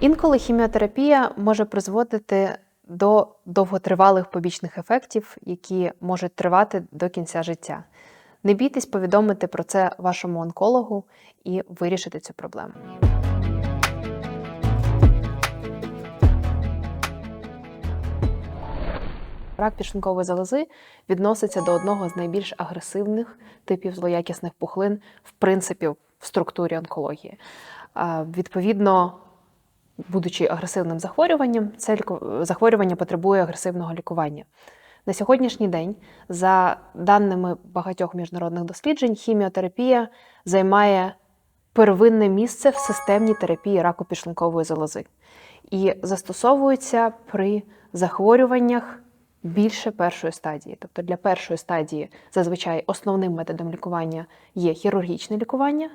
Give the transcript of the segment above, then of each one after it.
Інколи хіміотерапія може призводити до довготривалих побічних ефектів, які можуть тривати до кінця життя. Не бійтесь повідомити про це вашому онкологу і вирішити цю проблему. Рак підшлункової залози відноситься до одного з найбільш агресивних типів злоякісних пухлин, в принципі, в структурі онкології. Відповідно, будучи агресивним захворюванням, це захворювання потребує агресивного лікування. На сьогоднішній день, за даними багатьох міжнародних досліджень, хіміотерапія займає первинне місце в системній терапії раку підшлункової залози і застосовується при захворюваннях більше першої стадії. Тобто для першої стадії зазвичай основним методом лікування є хірургічне лікування.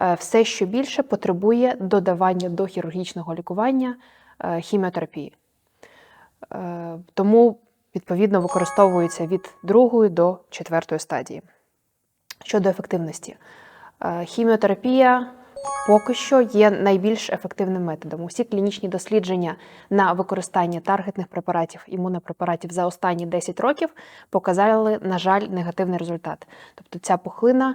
Е, Все, що більше, потребує додавання до хірургічного лікування е, хіміотерапії. Е, Тому, відповідно, використовується від другої до четвертої стадії. Щодо ефективності, хіміотерапія поки що є найбільш ефективним методом. Усі клінічні дослідження на використання таргетних препаратів, імунопрепаратів за останні 10 років показали, на жаль, негативний результат. Тобто ця пухлина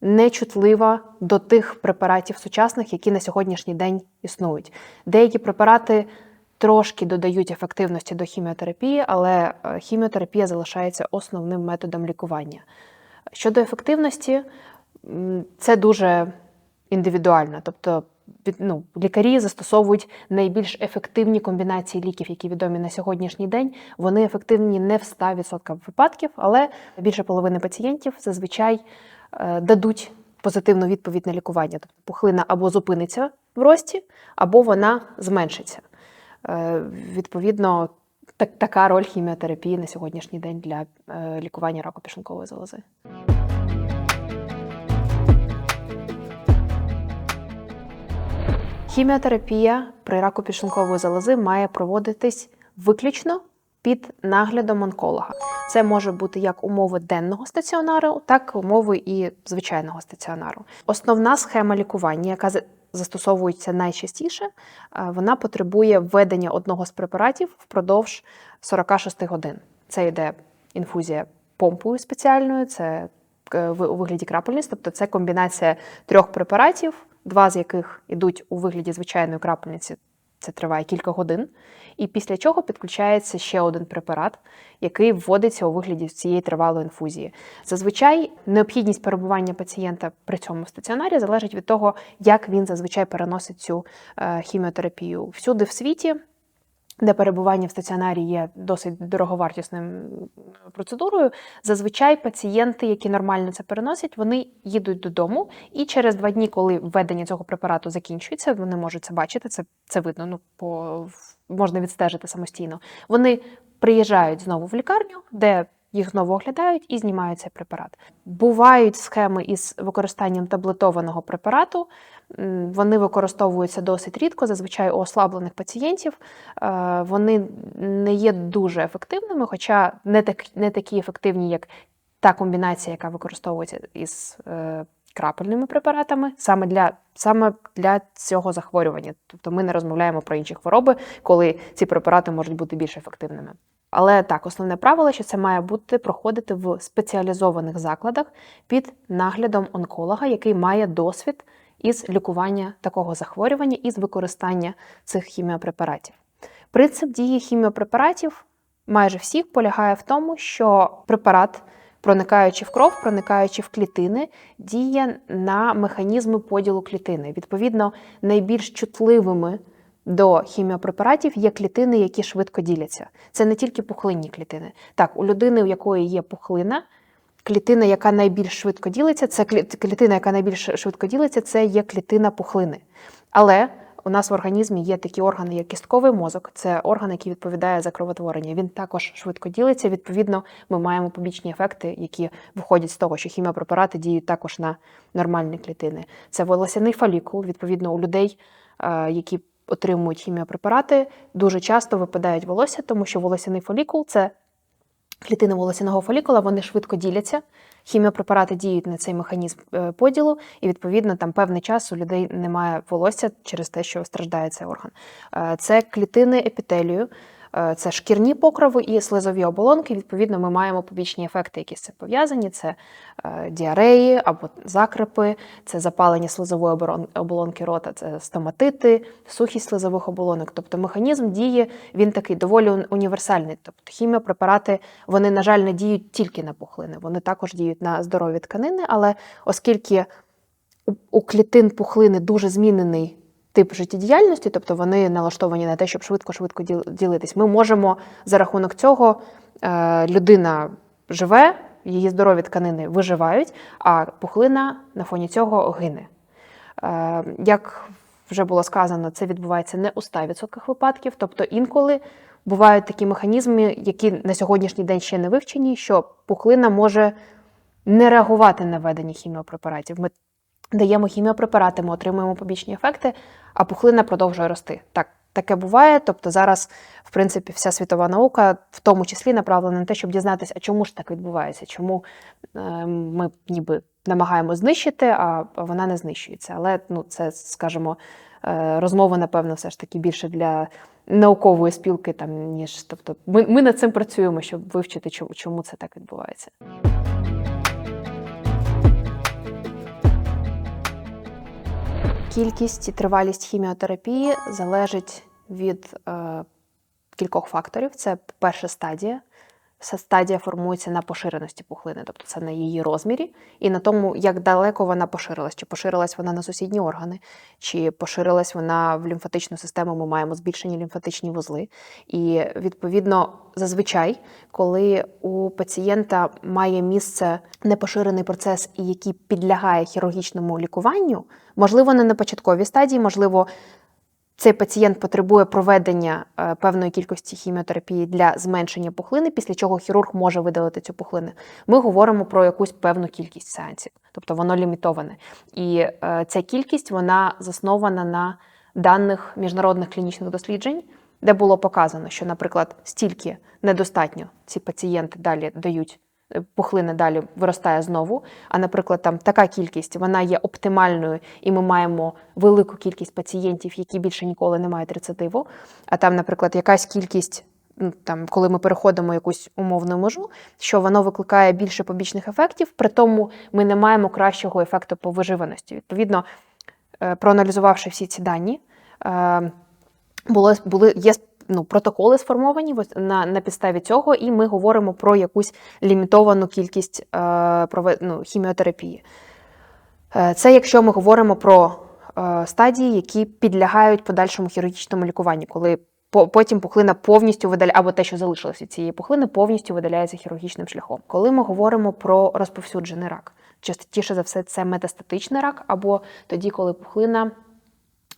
нечутлива до тих препаратів сучасних, які на сьогоднішній день існують. Деякі препарати трошки додають ефективності до хіміотерапії, але е, хіміотерапія залишається основним методом лікування. Щодо ефективності, це дуже індивідуально. Тобто ну, лікарі застосовують найбільш ефективні комбінації ліків, які відомі на сьогоднішній день. Вони ефективні не в 100% випадків, але більше половини пацієнтів зазвичай дадуть позитивну відповідь на лікування. Тобто пухлина або зупиниться в рості, або вона зменшиться. Е, Відповідно, так, така роль хіміотерапії на сьогоднішній день для е, лікування раку підшлункової залози. Хіміотерапія при раку підшлункової залози має проводитись виключно під наглядом онколога. Це може бути як умови денного стаціонару, так і умови і звичайного стаціонару. Основна схема лікування, яка застосовується найчастіше, е, вона потребує введення одного з препаратів впродовж 46 годин. Це йде інфузія помпою спеціальною, це е, у вигляді крапельниць, тобто це комбінація трьох препаратів, два з яких йдуть у вигляді звичайної крапельниці. Це триває кілька годин, і після чого підключається ще один препарат, який вводиться у вигляді цієї тривалої інфузії. Зазвичай необхідність перебування пацієнта при цьому стаціонарі залежить від того, як він зазвичай переносить цю е, хіміотерапію. Всюди в світі де перебування в стаціонарі є досить дороговартісним процедурою, зазвичай пацієнти, які нормально це переносять, вони їдуть додому, і через два дні, коли введення цього препарату закінчується, вони можуть це бачити, це, це видно, ну по можна відстежити самостійно. Вони приїжджають знову в лікарню, де їх знову оглядають і знімають цей препарат. Бувають схеми із використанням таблетованого препарату. Вони використовуються досить рідко, зазвичай у ослаблених пацієнтів. Е, Вони не є дуже ефективними, хоча не, так, не такі ефективні, як та комбінація, яка використовується із е, крапельними препаратами, саме для, саме для цього захворювання. Тобто ми не розмовляємо про інші хвороби, коли ці препарати можуть бути більш ефективними. Але так, основне правило, що це має бути проходити в спеціалізованих закладах під наглядом онколога, який має досвід із лікування такого захворювання і з використання цих хіміопрепаратів. Принцип дії хіміопрепаратів майже всіх полягає в тому, що препарат, проникаючи в кров, проникаючи в клітини, діє на механізми поділу клітини. Відповідно, найбільш чутливими до хіміопрепаратів є клітини, які швидко діляться. Це не тільки пухлинні клітини. Так, у людини, у якої є пухлина, клітина, яка найбільш швидко ділиться, це клі- клітина, яка найбільш швидко ділиться, це є клітина пухлини. Але у нас в організмі є такі органи, як кістковий мозок, це орган, який відповідає за кровотворення. Він також швидко ділиться. Відповідно, ми маємо побічні ефекти, які виходять з того, що хіміопрепарати діють також на нормальні клітини. Це волосяний фолікул. Відповідно, у людей, е, які отримують хіміопрепарати, дуже часто випадають волосся, тому що волосяний фолікул це клітини волосяного фолікула, вони швидко діляться. Хіміопрепарати діють на цей механізм е, поділу, і відповідно там певний час у людей немає волосся через те, що страждає цей орган. Е, Це клітини епітелію. Е, Це шкірні покрови і слизові оболонки. Відповідно, ми маємо побічні ефекти, які з цим пов'язані. Це е, діареї або закрепи, це запалення слизової оболонки рота, це стоматити, сухість слизових оболонок. Тобто механізм дії він такий доволі універсальний. Тобто хіміопрепарати вони, на жаль, не діють тільки на пухлини, вони також діють на здорові тканини, але оскільки у клітин пухлини дуже змінений тип життєдіяльності, тобто вони налаштовані на те, щоб швидко-швидко діл- ділитись. Ми можемо за рахунок цього е, людина живе, її здорові тканини виживають, а пухлина на фоні цього гине. Е, Як вже було сказано, це відбувається не у 100% випадків, тобто інколи бувають такі механізми, які на сьогоднішній день ще не вивчені, що пухлина може не реагувати на введення хіміопрепаратів. Ми даємо хіміопрепарати, ми отримуємо побічні ефекти, а пухлина продовжує рости. Так, таке буває. Тобто зараз, в принципі, вся світова наука в тому числі направлена на те, щоб дізнатися, а чому ж так відбувається, чому е, ми ніби намагаємося знищити, а вона не знищується. Але ну, це, скажімо, е, розмова, напевно, все ж таки більше для наукової спілки, там, ніж. Тобто, ми, ми над цим працюємо, щоб вивчити, чому, чому це так відбувається. Кількість і тривалість хіміотерапії залежить від е, кількох факторів. Це перша стадія. Ця стадія формується на поширеності пухлини, тобто це на її розмірі, і на тому, як далеко вона поширилась, чи поширилась вона на сусідні органи, чи поширилась вона в лімфатичну систему. Ми маємо збільшені лімфатичні вузли. І відповідно, зазвичай, коли у пацієнта має місце непоширений процес, який підлягає хірургічному лікуванню, можливо, не на початковій стадії, можливо, цей пацієнт потребує проведення е, певної кількості хіміотерапії для зменшення пухлини, після чого хірург може видалити цю пухлину. Ми говоримо про якусь певну кількість сеансів, тобто воно лімітоване. І е, ця кількість вона заснована на даних міжнародних клінічних досліджень, де було показано, що, наприклад, стільки недостатньо ці пацієнти далі дають. Пухлина далі виростає знову. А, наприклад, там така кількість вона є оптимальною, і ми маємо велику кількість пацієнтів, які більше ніколи не мають рецидиву. А там, наприклад, якась кількість, ну, там, коли ми переходимо якусь умовну межу, що воно викликає більше побічних ефектів, при тому ми не маємо кращого ефекту по виживаності. Відповідно, е, проаналізувавши всі ці дані, е, було, були, є ну, протоколи сформовані на, на підставі цього, і ми говоримо про якусь лімітовану кількість е, ну, хіміотерапії. Е, Це якщо ми говоримо про е, стадії, які підлягають подальшому хірургічному лікуванню, коли по- потім пухлина повністю видаляє, або те, що залишилось від цієї пухлини, повністю видаляється хірургічним шляхом. Коли ми говоримо про розповсюджений рак, частіше за все це метастатичний рак, або тоді, коли пухлина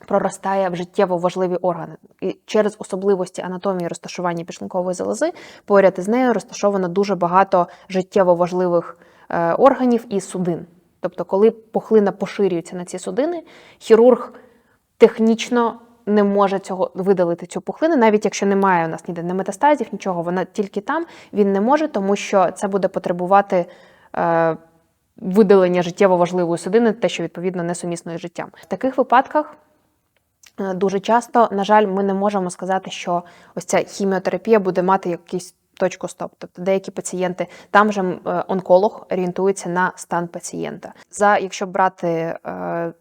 проростає в життєво важливі органи. І через особливості анатомії розташування підшлункової залози поряд із нею розташовано дуже багато життєво важливих е, органів і судин. Тобто, коли пухлина поширюється на ці судини, хірург технічно не може цього видалити цю пухлину, навіть якщо немає у нас ніде не метастазів, нічого, вона тільки там, він не може, тому що це буде потребувати. Е, Видалення життєво важливої судини, те, що відповідно несумісно із життям. В таких випадках Дуже часто, на жаль, ми не можемо сказати, що ось ця хіміотерапія буде мати якийсь точку стоп. Тобто деякі пацієнти, там же е, онколог орієнтується на стан пацієнта. За якщо брати е,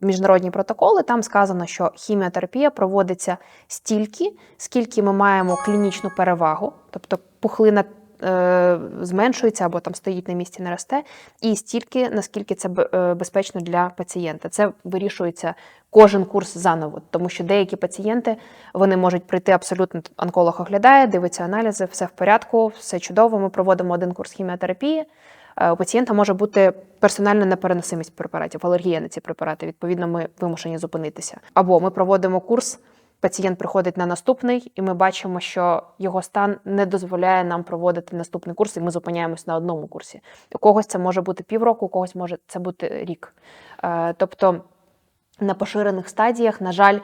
міжнародні протоколи, там сказано, що хіміотерапія проводиться стільки, скільки ми маємо клінічну перевагу, тобто пухлина. Е, Зменшується або там стоїть на місці, не росте, і стільки, наскільки це е, безпечно для пацієнта. Це вирішується кожен курс заново, тому що деякі пацієнти вони можуть прийти абсолютно онколог оглядає, дивиться аналізи, все в порядку, все чудово. Ми проводимо один курс хіміотерапії. Е, У пацієнта може бути персональна непереносимість препаратів, алергія на ці препарати. Відповідно, ми вимушені зупинитися. Або ми проводимо курс. Пацієнт приходить на наступний, і ми бачимо, що його стан не дозволяє нам проводити наступний курс, і ми зупиняємось на одному курсі. У когось це може бути півроку, у когось може це бути рік. Е, Тобто на поширених стадіях, на жаль,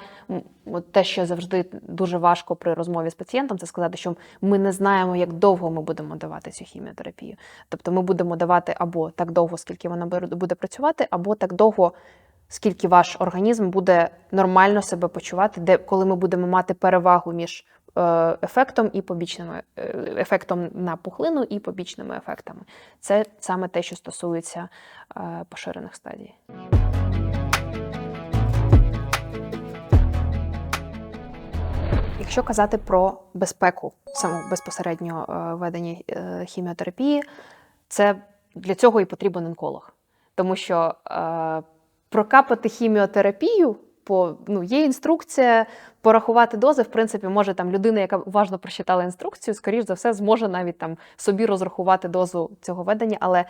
те, що завжди дуже важко при розмові з пацієнтом, це сказати, що ми не знаємо, як довго ми будемо давати цю хіміотерапію. Тобто ми будемо давати або так довго, скільки вона буде працювати, або так довго, скільки ваш організм буде нормально себе почувати, де коли ми будемо мати перевагу між е, ефектом і побічними е, ефектом на пухлину і побічними ефектами. Це саме те, що стосується е, поширених стадій. Якщо казати про безпеку саму безпосередньо ведення хіміотерапії, це для цього і потрібен онколог. Тому що прокапати хіміотерапію по ну, є інструкція порахувати дози. В принципі, може там людина, яка уважно прочитала інструкцію, скоріш за все, зможе навіть там собі розрахувати дозу цього ведення, але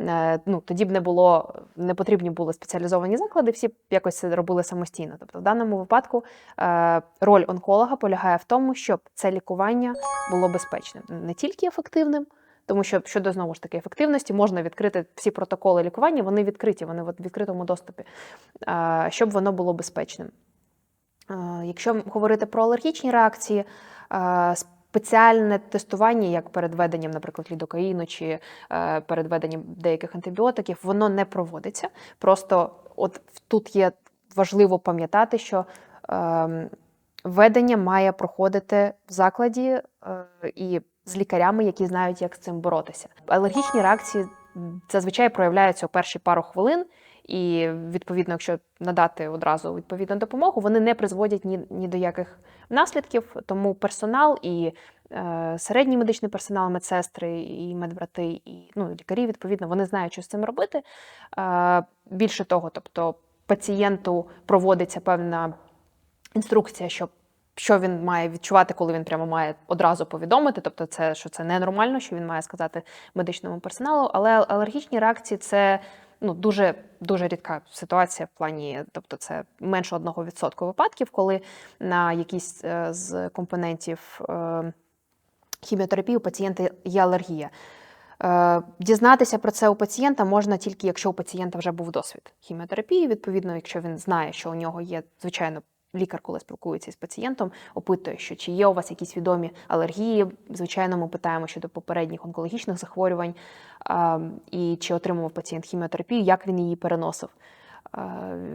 е, ну, тоді б не було не потрібні були спеціалізовані заклади, всі якось це робили самостійно. Тобто, в даному випадку е, роль онколога полягає в тому, щоб це лікування було безпечним, не тільки ефективним. Тому що щодо знову ж таки ефективності можна відкрити всі протоколи лікування, вони відкриті, вони в відкритому доступі, е, щоб воно було безпечним. Е, Якщо говорити про алергічні реакції, е, спеціальне тестування, як перед введенням, наприклад, лідокаїну чи перед введенням деяких антибіотиків, воно не проводиться. Просто от тут є важливо пам'ятати, що ем, введення має проходити в закладі і з лікарями, які знають, як з цим боротися. Алергічні реакції зазвичай проявляються у перші пару хвилин, і відповідно, якщо надати одразу відповідну допомогу, вони не призводять ні, ні до яких наслідків. Тому персонал і е, середній медичний персонал, медсестри і медбрати, і ну, лікарі, відповідно, вони знають, що з цим робити. Е, більше того, тобто пацієнту проводиться певна інструкція, що, що він має відчувати, коли він прямо має одразу повідомити. Тобто, це що це ненормально, що він має сказати медичному персоналу. Але алергічні реакції це ну, дуже дуже рідка ситуація в плані, тобто це менше 1% випадків, коли на якісь е, з компонентів е, хіміотерапії у пацієнта є алергія. Е, Дізнатися про це у пацієнта можна тільки, якщо у пацієнта вже був досвід хіміотерапії. Відповідно, якщо він знає, що у нього є, звичайно, лікар, коли спілкується з пацієнтом, опитує, що чи є у вас якісь відомі алергії. Звичайно, ми питаємо щодо попередніх онкологічних захворювань і чи отримував пацієнт хіміотерапію, як він її переносив.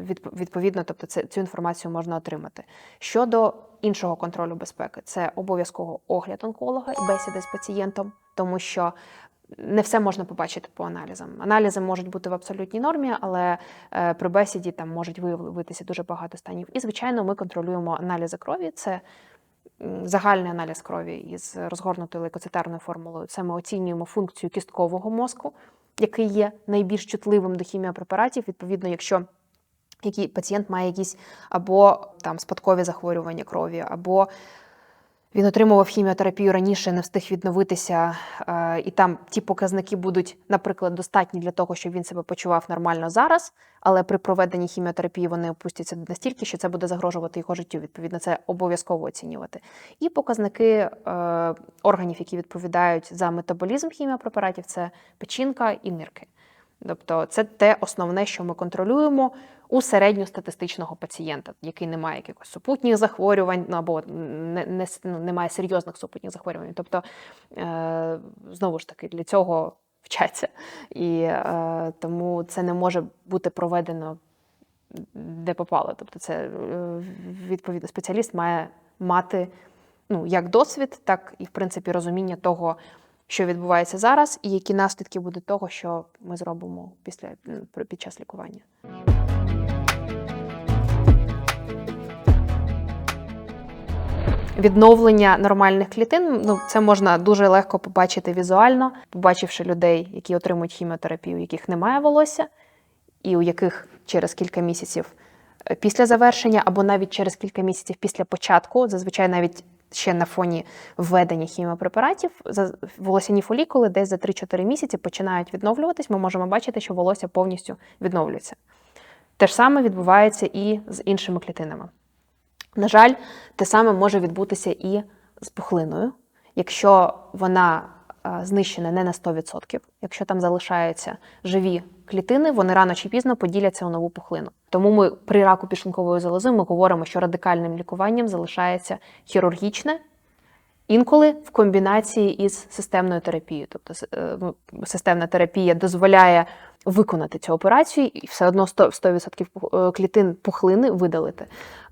Відп- Відповідно, тобто це, цю інформацію можна отримати. Щодо іншого контролю безпеки, це обов'язково огляд онколога і бесіди з пацієнтом, тому що не все можна побачити по аналізам. Аналізи можуть бути в абсолютній нормі, але е, при бесіді там можуть виявитися дуже багато станів. І, звичайно, ми контролюємо аналізи крові. Це загальний аналіз крові із розгорнутою лейкоцитарною формулою. Це ми оцінюємо функцію кісткового мозку, який є найбільш чутливим до хіміопрепаратів. Відповідно, якщо який пацієнт має якісь або там спадкові захворювання крові, або він отримував хіміотерапію раніше, не встиг відновитися, е, і там ті показники будуть, наприклад, достатні для того, щоб він себе почував нормально зараз, але при проведенні хіміотерапії вони опустяться настільки, що це буде загрожувати його життю. Відповідно, це обов'язково оцінювати. І показники е, органів, які відповідають за метаболізм хіміопрепаратів, це печінка і нирки. Тобто, це те основне, що ми контролюємо у середньостатистичного пацієнта, який не має якихось супутніх захворювань, ну або не, не, ну, не має серйозних супутніх захворювань. Тобто, е, знову ж таки, для цього вчаться. І е, тому це не може бути проведено де попало. Тобто, це е, відповідно спеціаліст має мати ну, як досвід, так і в принципі розуміння того, що відбувається зараз, і які наслідки будуть того, що ми зробимо після під час лікування. Відновлення нормальних клітин ну це можна дуже легко побачити візуально, побачивши людей, які отримують хіміотерапію, у яких немає волосся, і у яких через кілька місяців е, після завершення, або навіть через кілька місяців після початку, зазвичай навіть ще на фоні введення хіміопрепаратів, волосяні фолікули десь за 3-4 місяці починають відновлюватись. Ми можемо бачити, що волосся повністю відновлюється. Те ж саме відбувається і з іншими клітинами. На жаль, те саме може відбутися і з пухлиною, якщо вона е, знищена не на 100%, якщо там залишаються живі клітини вони рано чи пізно поділяться у нову пухлину. Тому ми при раку підшлункової залози ми говоримо, що радикальним лікуванням залишається хірургічне, інколи в комбінації із системною терапією. Тобто е, ну, системна терапія дозволяє виконати цю операцію і все одно 100%, 100% е, клітин пухлини видалити.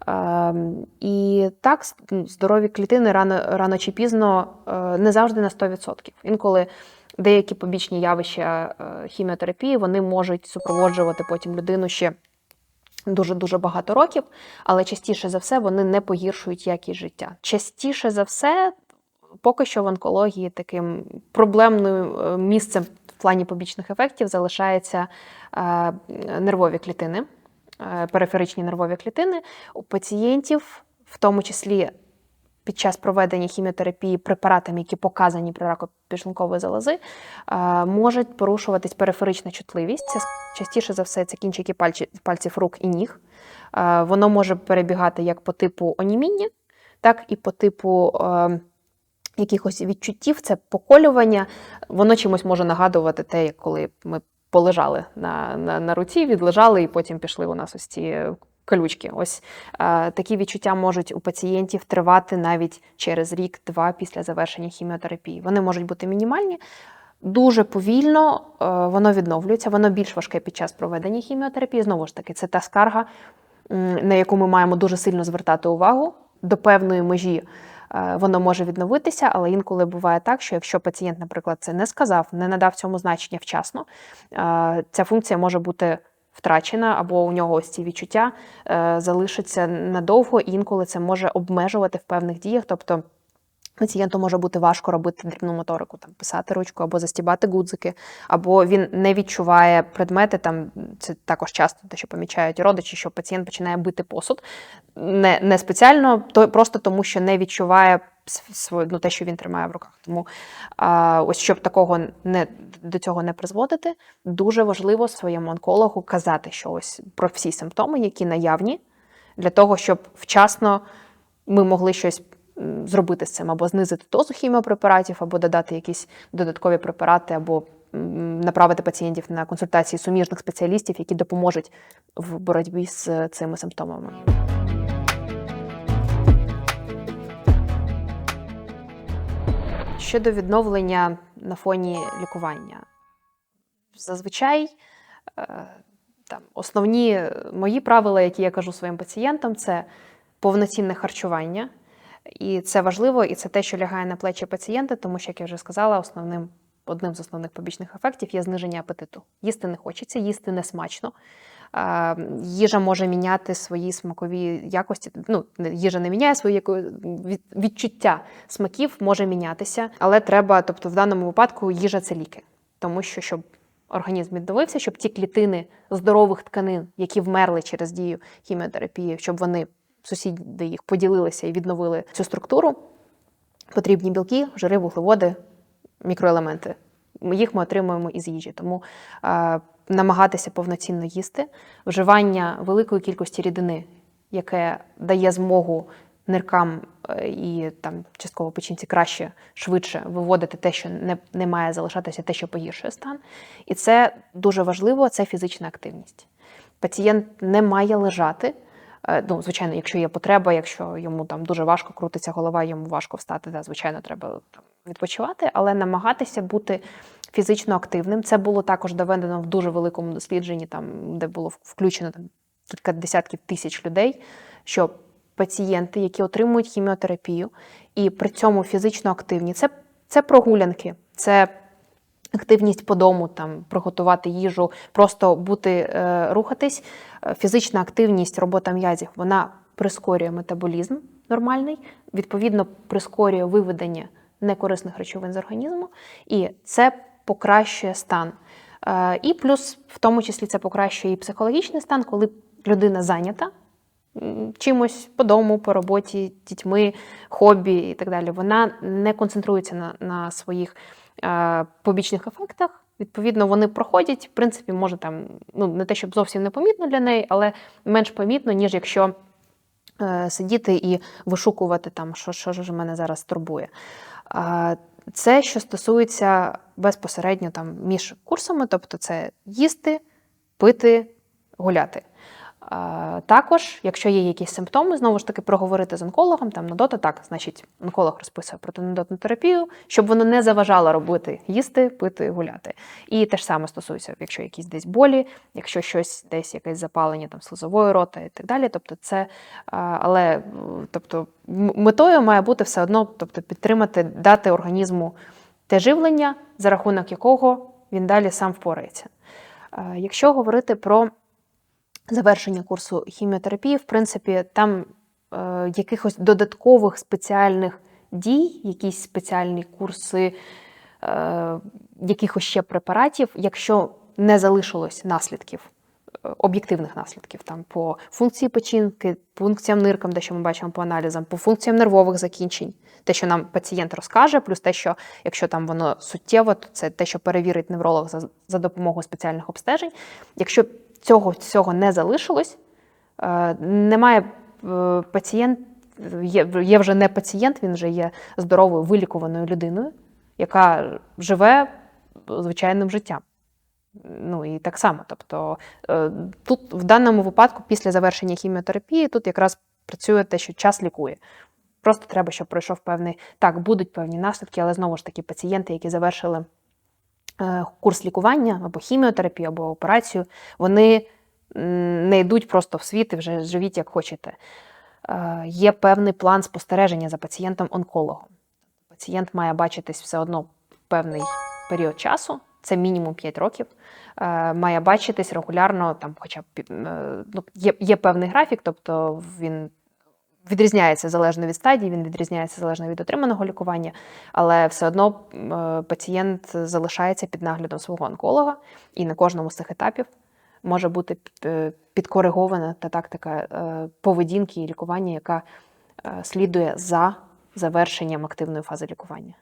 Ем, І так, здорові клітини рано, рано чи пізно е, не завжди на 100%. Інколи деякі побічні явища хіміотерапії вони можуть супроводжувати потім людину ще дуже дуже багато років, але частіше за все вони не погіршують якість життя. Частіше за все, поки що в онкології таким проблемним е, місцем в плані побічних ефектів залишаються е, нервові клітини, е, периферичні нервові клітини у пацієнтів, в тому числі. Під час проведення хіміотерапії препаратами, які показані при раку підшлункової залози, може порушуватись периферична чутливість. Це частіше за все це кінчики пальців рук і ніг. Воно може перебігати як по типу оніміння, так і по типу якихось відчуттів, це поколювання. Воно чимось може нагадувати те, коли ми полежали на, на, на руці, відлежали, і потім пішли у нас ось ці колючки. Ось е, такі відчуття можуть у пацієнтів тривати навіть через рік-два після завершення хіміотерапії. Вони можуть бути мінімальні. Дуже повільно е, воно відновлюється, воно більш важке під час проведення хіміотерапії. Знову ж таки, це та скарга, на яку ми маємо дуже сильно звертати увагу. До певної межі воно може відновитися, але інколи буває так, що якщо пацієнт, наприклад, це не сказав, не надав цьому значення вчасно, е, ця функція може бути втрачена, або у нього ось ці відчуття е, залишаться надовго, і інколи це може обмежувати в певних діях. Тобто Пацієнту може бути важко робити дрібну моторику, там писати ручку або застібати гудзики, або він не відчуває предмети. Там це також часто те, що помічають родичі, що пацієнт починає бити посуд не, не спеціально, то просто тому, що не відчуває своє, ну, те, що він тримає в руках. Тому а, ось щоб такого не до цього не призводити, дуже важливо своєму онкологу казати, що ось про всі симптоми, які наявні, для того, щоб вчасно ми могли щось зробити з цим, або знизити дозу хіміопрепаратів, або додати якісь додаткові препарати, або направити пацієнтів на консультації суміжних спеціалістів, які допоможуть в боротьбі з цими симптомами. Щодо відновлення на фоні лікування, зазвичай е, там, основні мої правила, які я кажу своїм пацієнтам, це повноцінне харчування. І це важливо, і це те, що лягає на плечі пацієнта, тому що, як я вже сказала, основним одним з основних побічних ефектів є зниження апетиту. Їсти не хочеться, їсти не смачно. Їжа може міняти свої смакові якості. Ну, їжа не міняє свої відчуття смаків, може мінятися, але треба, тобто в даному випадку їжа це ліки, тому що щоб організм відновився, щоб ті клітини здорових тканин, які вмерли через дію хіміотерапії, щоб вони сусіди їх поділилися і відновили цю структуру, потрібні білки, жири, вуглеводи, мікроелементи. Їх ми отримуємо із їжі. Тому е, намагатися повноцінно їсти, вживання великої кількості рідини, яке дає змогу ниркам е, і там частково печінці краще, швидше виводити те, що не, не має залишатися, те, що погіршує стан. І це дуже важливо, це фізична активність. Пацієнт не має лежати. Е, Ну, звичайно, якщо є потреба, якщо йому там дуже важко крутиться голова, йому важко встати, да, звичайно, треба там, відпочивати, але намагатися бути фізично активним. Це було також доведено в дуже великому дослідженні, там, де було включено там, кілька десятків тисяч людей, що пацієнти, які отримують хіміотерапію, і при цьому фізично активні, це, це прогулянки, це активність по дому, там приготувати їжу, просто бути е, рухатись. Е, Фізична активність, робота м'язів, вона прискорює метаболізм нормальний, відповідно, прискорює виведення некорисних речовин з організму, і це покращує стан. Е, І плюс, в тому числі, це покращує і психологічний стан, коли людина зайнята чимось по дому, по роботі, дітьми, хобі і так далі. Вона не концентрується на, на своїх побічних ефектах. Відповідно, вони проходять, в принципі, може там, ну не те, щоб зовсім не помітно для неї, але менш помітно, ніж якщо е, сидіти і вишукувати там, що, що ж мене зараз турбує. Е, Це що стосується безпосередньо там між курсами, тобто це їсти, пити, гуляти. Також, якщо є якісь симптоми, знову ж таки проговорити з онкологом, там нудота, так, значить, онколог розписує протинудотну терапію, щоб воно не заважало робити їсти, пити, гуляти. І те ж саме стосується, якщо якісь десь болі, якщо щось десь якесь запалення там слизової рота і так далі. Тобто, це але тобто, метою має бути все одно, тобто підтримати, дати організму те живлення, за рахунок якого він далі сам впорається. Якщо говорити про завершення курсу хіміотерапії, в принципі, там е, якихось додаткових спеціальних дій, якісь спеціальні курси е, якихось ще препаратів, якщо не залишилось наслідків. е, Об'єктивних наслідків там по функції печінки, функціям ниркам, де що ми бачимо по аналізам, по функціям нервових закінчень, те, що нам пацієнт розкаже, плюс те, що якщо там воно суттєво, то це те, що перевірить невролог за, за допомогою спеціальних обстежень. Якщо цього всього не залишилось, е, немає е, пацієнт, є, вже не пацієнт, він вже є здоровою вилікуваною людиною, яка живе звичайним життям. Ну і так само. Тобто е, тут в даному випадку, після завершення хіміотерапії, тут якраз працює те, що час лікує. Просто треба, щоб пройшов певний. Так, будуть певні наслідки, але знову ж таки, пацієнти, які завершили курс лікування або хіміотерапію, або операцію, вони не йдуть просто в світ і вже живіть як хочете. Е, Є певний план спостереження за пацієнтом-онкологом. Пацієнт має бачитись все одно певний період часу, це мінімум 5 років. Е, Має бачитись регулярно, там, хоча б е, ну, є, є певний графік, тобто він відрізняється залежно від стадії, він відрізняється залежно від отриманого лікування, але все одно е, пацієнт залишається під наглядом свого онколога, і на кожному з цих етапів може бути е, підкоригована та тактика е, поведінки і лікування, яка слідує за завершенням активної фази лікування.